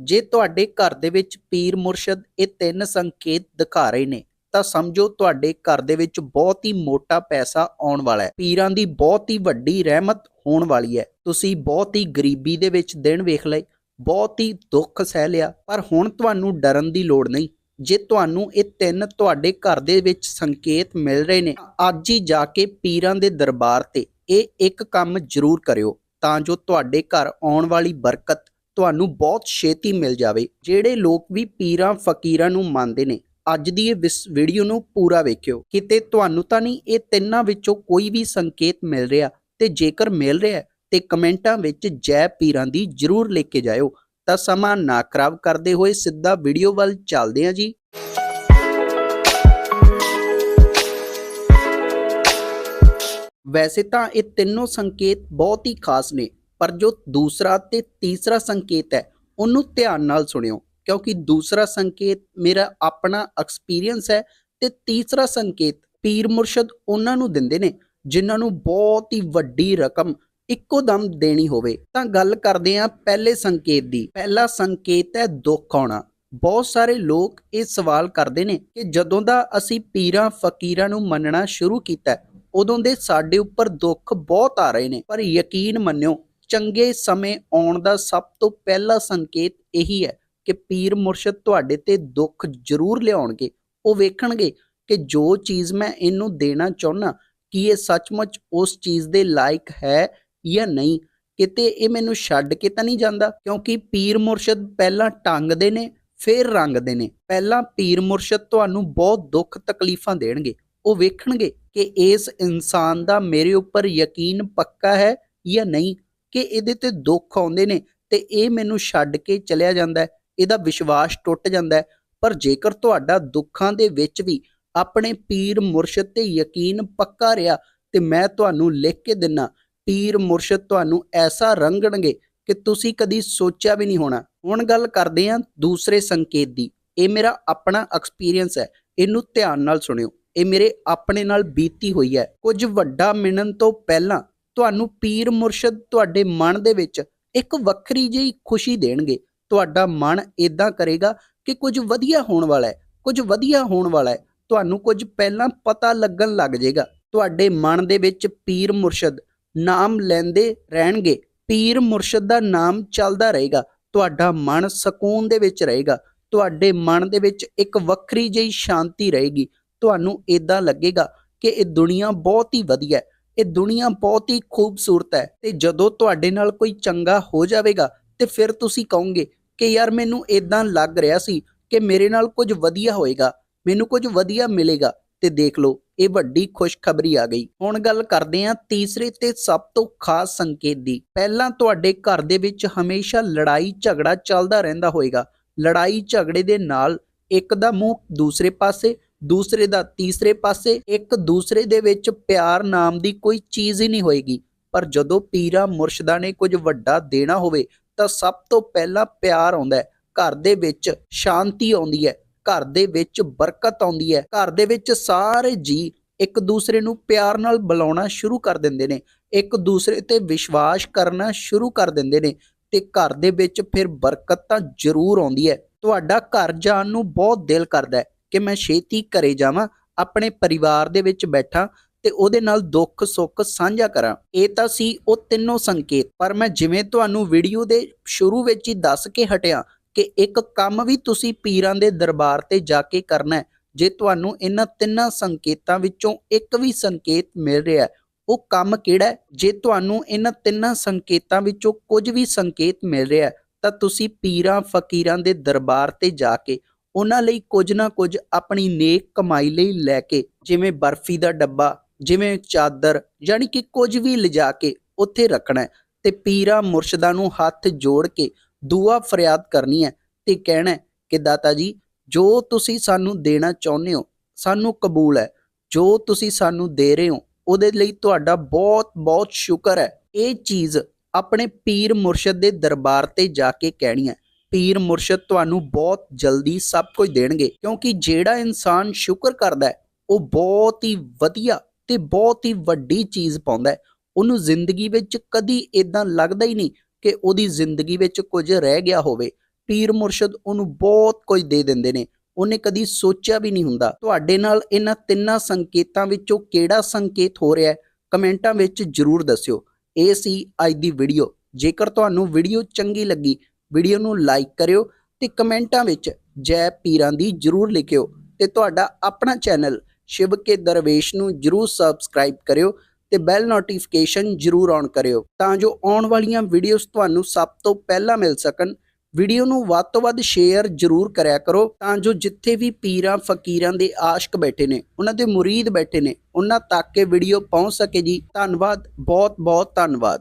ਜੇ ਤੁਹਾਡੇ ਘਰ ਦੇ ਵਿੱਚ ਪੀਰ ਮੁਰਸ਼ਦ ਇਹ ਤਿੰਨ ਸੰਕੇਤ ਦਿਖਾ ਰਹੇ ਨੇ, ਤਾਂ ਸਮਝੋ ਤੁਹਾਡੇ ਘਰ ਦੇ ਵਿੱਚ ਬਹੁਤ ਹੀ ਮੋਟਾ ਪੈਸਾ ਆਉਣ ਵਾਲਾ ਹੈ। ਪੀਰਾਂ ਦੀ ਬਹੁਤ ਹੀ ਵੱਡੀ ਰਹਿਮਤ ਹੋਣ ਵਾਲੀ ਹੈ। ਤੁਸੀਂ ਬਹੁਤ ਹੀ ਗਰੀਬੀ ਦੇ ਵਿੱਚ ਦਿਨ ਵੇਖ ਲਏ, ਬਹੁਤ ਹੀ ਦੁੱਖ ਸਹਿ ਲਿਆ, ਪਰ ਹੁਣ ਤੁਹਾਨੂੰ ਡਰਨ ਦੀ ਲੋੜ ਨਹੀਂ। ਜੇ ਤੁਹਾਨੂੰ ਇਹ ਤਿੰਨ ਤੁਹਾਡੇ ਘਰ ਦੇ ਵਿੱਚ ਸੰਕੇਤ ਮਿਲ ਰਹੇ ਨੇ ਅੱਜ ਹੀ ਜਾ ਕੇ ਪੀਰਾਂ ਦੇ ਦਰਬਾਰ ਤੇ ਇਹ ਇੱਕ ਕੰਮ ਜ਼ਰੂਰ ਕਰਿਓ, ਤਾਂ ਜੋ ਤੁਹਾਡੇ ਘਰ ਆਉਣ ਵਾਲੀ ਬਰਕਤ ਤੁਹਾਨੂੰ ਬਹੁਤ ਛੇਤੀ ਮਿਲ ਜਾਵੇ, ਜਿਹੜੇ ਲੋਕ ਵੀ ਪੀਰਾਂ ਫਕੀਰਾਂ ਨੂੰ ਮੰਨਦੇ ਨੇ। ਅੱਜ ਦੀ ਇਹ ਵੀਡੀਓ ਨੂੰ ਪੂਰਾ ਵੇਖਿਓ। ਕਿਤੇ ਤੁਹਾਨੂੰ ਤਾਂ ਨਹੀਂ ਇਹ ਤਿੰਨਾਂ ਵਿੱਚੋਂ ਕੋਈ ਵੀ ਸੰਕੇਤ ਮਿਲ ਰਿਹਾ? ਤੇ ਜੇਕਰ ਮਿਲ ਰਿਹਾ ਤੇ ਕਮੈਂਟਾਂ ਵਿੱਚ ਜੈ ਪੀਰਾਂ ਦੀ ਜਰੂਰ ਲਿਖ ਕੇ ਜਾਇਓ। ਤਾਂ ਸਮਾਂ ਨਾ ਖਰਾਬ ਕਰਦੇ ਹੋਏ ਸਿੱਧਾ ਵੀਡੀਓ ਵੱਲ ਚੱਲਦੇ ਹਾਂ ਜੀ। ਵੈਸੇ ਤਾਂ ਇਹ ਤਿੰਨੋਂ ਸੰਕੇਤ ਬਹੁਤ ਹੀ ਖਾਸ ਨੇ। ਪਰ ਜੋ ਦੂਸਰਾ ਤੇ ਤੀਸਰਾ ਸੰਕੇਤ ਹੈ, ਉਹਨੂੰ ਧਿਆਨ ਨਾਲ ਸੁਣਿਓ, ਕਿਉਂਕਿ ਦੂਸਰਾ ਸੰਕੇਤ ਮੇਰਾ ਆਪਣਾ ਐਕਸਪੀਰੀਅੰਸ ਹੈ ਤੇ ਤੀਸਰਾ ਸੰਕੇਤ ਪੀਰ ਮੁਰਸ਼ਦ ਉਹਨਾਂ ਨੂੰ ਦਿੰਦੇ ਨੇ, ਜਿਨ੍ਹਾਂ ਨੂੰ ਬਹੁਤ ਹੀ ਵੱਡੀ ਰਕਮ ਇੱਕੋ ਦਮ ਦੇਣੀ ਹੋਵੇ। ਤਾਂ ਗੱਲ ਕਰਦੇ ਹਾਂ ਪਹਿਲੇ ਸੰਕੇਤ ਦੀ। ਪਹਿਲਾ ਸੰਕੇਤ ਹੈ ਦੁੱਖ ਆਉਣਾ। ਬਹੁਤ ਸਾਰੇ ਲੋਕ ਇਹ ਸਵਾਲ ਕਰਦੇ ਨੇ ਕਿ ਜਦੋਂ ਦਾ ਅਸੀਂ ਪੀਰਾਂ ਫਕੀਰਾਂ ਨੂੰ ਮੰਨਣਾ ਸ਼ੁਰੂ ਕੀਤਾ, ਉਦੋਂ ਦੇ ਸਾਡੇ ਉੱਪਰ ਦੁੱਖ ਬਹੁਤ ਆ ਰਹੇ ਨੇ। ਪਰ ਯਕੀਨ ਮੰਨਿਓ ਚੰਗੇ ਸਮੇਂ ਆਉਣ ਦਾ ਸਭ ਤੋਂ ਪਹਿਲਾ ਸੰਕੇਤ ਇਹੀ ਹੈ ਕਿ ਪੀਰ ਮੁਰਸ਼ਦ ਤੁਹਾਡੇ ਤੇ ਦੁੱਖ ਜ਼ਰੂਰ ਲਿਆਉਣਗੇ। ਉਹ ਵੇਖਣਗੇ ਕਿ ਜੋ ਚੀਜ਼ ਮੈਂ ਇਹਨੂੰ ਦੇਣਾ ਚਾਹੁੰਨਾ, ਕੀ ਇਹ ਸੱਚਮੁੱਚ ਉਸ ਚੀਜ਼ ਦੇ ਲਾਇਕ ਹੈ ਜਾਂ ਨਹੀਂ? ਕਿਤੇ ਇਹ ਮੈਨੂੰ ਛੱਡ ਕੇ ਤਾਂ ਨਹੀਂ ਜਾਂਦਾ? ਕਿਉਂਕਿ ਪੀਰ ਮੁਰਸ਼ਦ ਪਹਿਲਾਂ ਟੰਗਦੇ ਨੇ, ਫਿਰ ਰੰਗਦੇ ਨੇ। ਪਹਿਲਾਂ ਪੀਰ ਮੁਰਸ਼ਦ ਤੁਹਾਨੂੰ ਬਹੁਤ ਦੁੱਖ ਤਕਲੀਫਾਂ ਦੇਣਗੇ। ਉਹ ਵੇਖਣਗੇ ਕਿ ਇਸ ਇਨਸਾਨ ਦਾ ਮੇਰੇ ਉੱਪਰ ਯਕੀਨ ਪੱਕਾ ਹੈ ਜਾਂ ਨਹੀਂ। ਕਿ ਇਹਦੇ ਤੇ ਦੁੱਖ ਆਉਂਦੇ ਨੇ ਤੇ ਇਹ ਮੈਨੂੰ ਛੱਡ ਕੇ ਚਲਿਆ ਜਾਂਦਾ ਹੈ, ਇਹਦਾ ਵਿਸ਼ਵਾਸ ਟੁੱਟ ਜਾਂਦਾ ਹੈ। ਪਰ ਜੇਕਰ ਤੁਹਾਡਾ ਦੁੱਖਾਂ ਦੇ ਵਿੱਚ ਵੀ ਆਪਣੇ ਪੀਰ ਮੁਰਸ਼ਦ ਤੇ ਯਕੀਨ ਪੱਕਾ ਰਿਹਾ ਤੇ ਮੈਂ ਤੁਹਾਨੂੰ ਲਿਖ ਕੇ ਦਿੰਨਾ, ਪੀਰ ਮੁਰਸ਼ਦ ਤੁਹਾਨੂੰ ਐਸਾ ਰੰਗਣਗੇ ਕਿ ਤੁਸੀਂ ਕਦੀ ਸੋਚਿਆ ਵੀ ਨਹੀਂ ਹੋਣਾ। ਹੁਣ ਗੱਲ ਕਰਦੇ ਹਾਂ ਦੂਸਰੇ ਸੰਕੇਤ ਦੀ। ਇਹ ਮੇਰਾ ਆਪਣਾ ਐਕਸਪੀਰੀਅੰਸ ਹੈ, ਇਹਨੂੰ ਧਿਆਨ ਨਾਲ ਸੁਣਿਓ। ਇਹ ਮੇਰੇ ਆਪਣੇ ਨਾਲ ਬੀਤੀ ਹੋਈ ਹੈ। ਕੁਝ ਵੱਡਾ ਮਿਲਣ ਤੋਂ ਪਹਿਲਾਂ ਤੁਹਾਨੂੰ ਪੀਰ ਮੁਰਸ਼ਦ ਤੁਹਾਡੇ ਮਨ ਦੇ ਵਿੱਚ ਇੱਕ ਵੱਖਰੀ ਜਿਹੀ ਖੁਸ਼ੀ ਦੇਣਗੇ। ਤੁਹਾਡਾ ਮਨ ਇਦਾਂ ਕਰੇਗਾ ਕਿ ਕੁਝ ਵਧੀਆ ਹੋਣ ਵਾਲਾ ਹੈ, ਕੁਝ ਵਧੀਆ ਹੋਣ ਵਾਲਾ ਹੈ। ਤੁਹਾਨੂੰ ਕੁਝ ਪਹਿਲਾਂ ਪਤਾ ਲੱਗਣ ਲੱਗ ਜਾਏਗਾ। ਤੁਹਾਡੇ ਮਨ ਦੇ ਵਿੱਚ ਪੀਰ ਮੁਰਸ਼ਦ ਨਾਮ ਲੈਂਦੇ ਰਹਿਣਗੇ। ਪੀਰ ਮੁਰਸ਼ਦ ਦਾ ਨਾਮ ਚੱਲਦਾ ਰਹੇਗਾ। ਤੁਹਾਡਾ ਮਨ ਸਕੂਨ ਦੇ ਵਿੱਚ ਰਹੇਗਾ। ਤੁਹਾਡੇ ਮਨ ਦੇ ਵਿੱਚ ਇੱਕ ਵੱਖਰੀ ਜਿਹੀ ਸ਼ਾਂਤੀ ਰਹੇਗੀ। ਤੁਹਾਨੂੰ ਇਦਾਂ ਲੱਗੇਗਾ ਕਿ ਇਹ ਦੁਨੀਆ ਬਹੁਤ ਹੀ ਵਧੀਆ ਹੈ। ਇਹ ਦੁਨੀਆ ਬਹੁਤ ਹੀ ਖੂਬਸੂਰਤ ਹੈ ਤੇ ਜਦੋਂ ਤੁਹਾਡੇ ਨਾਲ ਕੋਈ ਚੰਗਾ ਹੋ ਜਾਵੇਗਾ ਤੇ ਫਿਰ ਤੁਸੀਂ ਕਹੋਗੇ ਕਿ ਯਾਰ ਮੈਨੂੰ ਇਦਾਂ ਲੱਗ ਰਿਹਾ ਸੀ ਕਿ ਮੇਰੇ ਨਾਲ ਕੁਝ ਵਧੀਆ ਹੋਏਗਾ, ਮੈਨੂੰ ਕੁਝ ਵਧੀਆ ਮਿਲੇਗਾ ਤੇ ਦੇਖ ਲਓ, ਇਹ ਵੱਡੀ ਖੁਸ਼ਖਬਰੀ ਆ ਗਈ। ਹੁਣ ਗੱਲ ਕਰਦੇ ਹਾਂ ਤੀਸਰੇ ਤੇ ਸਭ ਤੋਂ ਖਾਸ ਸੰਕੇਤ ਦੀ। ਪਹਿਲਾਂ ਤੁਹਾਡੇ ਘਰ ਦੇ ਵਿੱਚ ਹਮੇਸ਼ਾ ਲੜਾਈ ਝਗੜਾ ਚੱਲਦਾ ਰਹਿੰਦਾ ਹੋਏਗਾ। ਲੜਾਈ ਝਗੜੇ ਦੇ ਨਾਲ ਇੱਕ ਦਾ ਮੂੰਹ ਦੂਸਰੇ ਪਾਸੇ ਦੂਸਰੇ ਦਾ ਤੀਸਰੇ ਪਾਸੇ ਇੱਕ ਦੂਸਰੇ ਦੇ ਵਿੱਚ ਪਿਆਰ ਨਾਮ ਦੀ ਕੋਈ ਚੀਜ਼ ਹੀ ਨਹੀਂ ਹੋਏਗੀ। ਪਰ ਜਦੋਂ ਪੀਰਾ ਮੁਰਸ਼ਦਾ ਨੇ ਕੁਝ ਵੱਡਾ ਦੇਣਾ ਹੋਵੇ, ਤਾਂ ਸਭ ਤੋਂ ਪਹਿਲਾਂ ਪਿਆਰ ਆਉਂਦਾ ਹੈ। ਘਰ ਦੇ ਵਿੱਚ ਸ਼ਾਂਤੀ ਆਉਂਦੀ ਹੈ, ਘਰ ਦੇ ਵਿੱਚ ਬਰਕਤ ਆਉਂਦੀ ਹੈ, ਘਰ ਦੇ ਵਿੱਚ ਸਾਰੇ ਜੀ ਇੱਕ ਦੂਸਰੇ ਨੂੰ ਪਿਆਰ ਨਾਲ ਬੁਲਾਉਣਾ ਸ਼ੁਰੂ ਕਰ ਦਿੰਦੇ ਨੇ, ਇੱਕ ਦੂਸਰੇ ਤੇ ਵਿਸ਼ਵਾਸ ਕਰਨਾ ਸ਼ੁਰੂ ਕਰ ਦਿੰਦੇ ਨੇ ਤੇ ਘਰ ਦੇ ਵਿੱਚ ਫਿਰ ਬਰਕਤ ਤਾਂ ਜ਼ਰੂਰ ਆਉਂਦੀ ਹੈ। ਤੁਹਾਡਾ ਘਰ ਜਾਣ ਨੂੰ ਬਹੁਤ ਦਿਲ ਕਰਦਾ ਹੈ। ਕਿ ਮੈਂ ਛੇਤੀ ਘਰੇ ਜਾਵਾਂ, ਆਪਣੇ ਪਰਿਵਾਰ ਦੇ ਵਿੱਚ ਬੈਠਾਂ ਤੇ ਉਹਦੇ ਨਾਲ ਦੁੱਖ ਸੁੱਖ ਸਾਂਝਾ ਕਰਾਂ। ਇਹ ਤਾਂ ਸੀ ਉਹ ਤਿੰਨੋਂ ਸੰਕੇਤ, ਪਰ ਮੈਂ ਜਿਵੇਂ ਤੁਹਾਨੂੰ ਵੀਡੀਓ ਦੇ ਸ਼ੁਰੂ ਵਿੱਚ ਹੀ ਦੱਸ ਕੇ ਹਟਿਆ ਕਿ ਇੱਕ ਕੰਮ ਵੀ ਤੁਸੀਂ ਪੀਰਾਂ ਦੇ ਦਰਬਾਰ ਤੇ ਜਾ ਕੇ ਕਰਨਾ ਹੈ, ਜੇ ਤੁਹਾਨੂੰ ਇਹਨਾਂ ਤਿੰਨਾਂ ਸੰਕੇਤਾਂ ਵਿੱਚੋਂ ਇੱਕ ਵੀ ਸੰਕੇਤ ਮਿਲ ਰਿਹਾ ਹੈ, ਉਹ ਕੰਮ ਕਿਹੜਾ ਜੇ ਤੁਹਾਨੂੰ ਇਹਨਾਂ ਤਿੰਨਾਂ ਸੰਕੇਤਾਂ ਵਿੱਚੋਂ ਕੁਝ ਵੀ ਸੰਕੇਤ ਮਿਲ ਰਿਹਾ ਤਾਂ ਤੁਸੀਂ ਪੀਰਾਂ, ਫਕੀਰਾਂ ਦੇ ਦਰਬਾਰ ਤੇ ਜਾ ਕੇ ਉਹਨਾਂ ਲਈ ਕੁਝ ਨਾ ਕੁਝ ਆਪਣੀ ਨੇਕ ਕਮਾਈ ਲਈ ਲੈ ਕੇ, ਜਿਵੇਂ ਬਰਫੀ ਦਾ ਡੱਬਾ, ਜਿਵੇਂ ਚਾਦਰ, ਯਾਨੀ ਕਿ ਕੁਝ ਵੀ ਲਿਜਾ ਕੇ ਉੱਥੇ ਰੱਖਣਾ ਹੈ ਤੇ ਪੀਰਾਂ ਮੁਰਸ਼ਦਾਂ ਨੂੰ ਹੱਥ ਜੋੜ ਕੇ ਦੁਆ ਫਰਿਆਦ ਕਰਨੀ ਹੈ ਤੇ ਕਹਿਣਾ ਕਿ, ਦਾਤਾ ਜੀ, ਜੋ ਤੁਸੀਂ ਸਾਨੂੰ ਦੇਣਾ ਚਾਹੁੰਦੇ ਹੋ, ਸਾਨੂੰ ਕਬੂਲ ਹੈ। ਜੋ ਤੁਸੀਂ ਸਾਨੂੰ ਦੇ ਰਹੇ ਹੋ, ਉਹਦੇ ਲਈ ਤੁਹਾਡਾ ਬਹੁਤ ਬਹੁਤ ਸ਼ੁਕਰ ਹੈ। ਇਹ ਚੀਜ਼ ਆਪਣੇ ਪੀਰ ਮੁਰਸ਼ਦ ਦੇ ਦਰਬਾਰ ਤੇ ਜਾ ਕੇ ਕਹਿਣੀ ਹੈ। ਪੀਰ ਮੁਰਸ਼ਦ ਤੁਹਾਨੂੰ ਬਹੁਤ ਜਲਦੀ ਸਭ ਕੁਝ ਦੇਣਗੇ, ਕਿਉਂਕਿ ਜਿਹੜਾ ਇਨਸਾਨ ਸ਼ੁਕਰ ਕਰਦਾ ਹੈ, ਉਹ ਬਹੁਤ ਹੀ ਵਧੀਆ ਤੇ ਬਹੁਤ ਹੀ ਵੱਡੀ ਚੀਜ਼ ਪਾਉਂਦਾ ਹੈ। ਉਹਨੂੰ ਜ਼ਿੰਦਗੀ ਵਿੱਚ ਕਦੀ ਇਦਾਂ ਲੱਗਦਾ ਹੀ ਨਹੀਂ ਕਿ ਉਹਦੀ ਜ਼ਿੰਦਗੀ ਵਿੱਚ ਕੁਝ ਰਹਿ ਗਿਆ ਹੋਵੇ। ਪੀਰ ਮੁਰਸ਼ਦ ਉਹਨੂੰ ਬਹੁਤ ਕੁਝ ਦੇ ਦਿੰਦੇ ਨੇ, ਉਹਨੇ ਕਦੀ ਸੋਚਿਆ ਵੀ ਨਹੀਂ ਹੁੰਦਾ। ਤੁਹਾਡੇ ਨਾਲ ਇਹਨਾਂ ਤਿੰਨਾਂ ਸੰਕੇਤਾਂ ਵਿੱਚੋਂ ਕਿਹੜਾ ਸੰਕੇਤ ਹੋ ਰਿਹਾ ਹੈ, ਕਮੈਂਟਾਂ ਵਿੱਚ ਜਰੂਰ ਦੱਸਿਓ। ਇਹ ਸੀ ਅੱਜ ਦੀ ਵੀਡੀਓ ਜੇਕਰ ਤੁਹਾਨੂੰ ਵੀਡੀਓ ਚੰਗੀ ਲੱਗੀ ਵੀਡੀਓ ਨੂੰ ਲਾਈਕ ਕਰਿਓ ਤੇ ਕਮੈਂਟਾਂ ਵਿੱਚ ਜੈ ਪੀਰਾਂ ਦੀ ਜਰੂਰ ਲਿਖਿਓ ਤੇ ਤੁਹਾਡਾ ਆਪਣਾ ਚੈਨਲ ਸ਼ਿਵ ਕੇ ਦਰਵੇਸ਼ ਨੂੰ ਜਰੂਰ ਸਬਸਕ੍ਰਾਈਬ ਕਰਿਓ ਤੇ ਬੈਲ ਨੋਟੀਫਿਕੇਸ਼ਨ ਜਰੂਰ ਔਨ ਕਰਿਓ ਤਾਂ ਜੋ ਆਉਣ ਵਾਲੀਆਂ ਵੀਡੀਓਜ਼ ਤੁਹਾਨੂੰ ਸਭ ਤੋਂ ਪਹਿਲਾਂ ਮਿਲ ਸਕਣ। ਵੀਡੀਓ ਨੂੰ ਵੱਧ ਤੋਂ ਵੱਧ ਸ਼ੇਅਰ ਜਰੂਰ ਕਰਿਆ ਕਰੋ ਤਾਂ ਜੋ ਜਿੱਥੇ ਵੀ ਪੀਰਾਂ, ਫਕੀਰਾਂ ਦੇ ਆਸ਼ਕ ਬੈਠੇ ਨੇ, ਉਹਨਾਂ ਦੇ ਮੁਰੀਦ ਬੈਠੇ ਨੇ, ਉਹਨਾਂ ਤੱਕ ਇਹ ਵੀਡੀਓ ਪਹੁੰਚ ਸਕੇ ਜੀ। ਧੰਨਵਾਦ ਬਹੁਤ ਬਹੁਤ ਧੰਨਵਾਦ।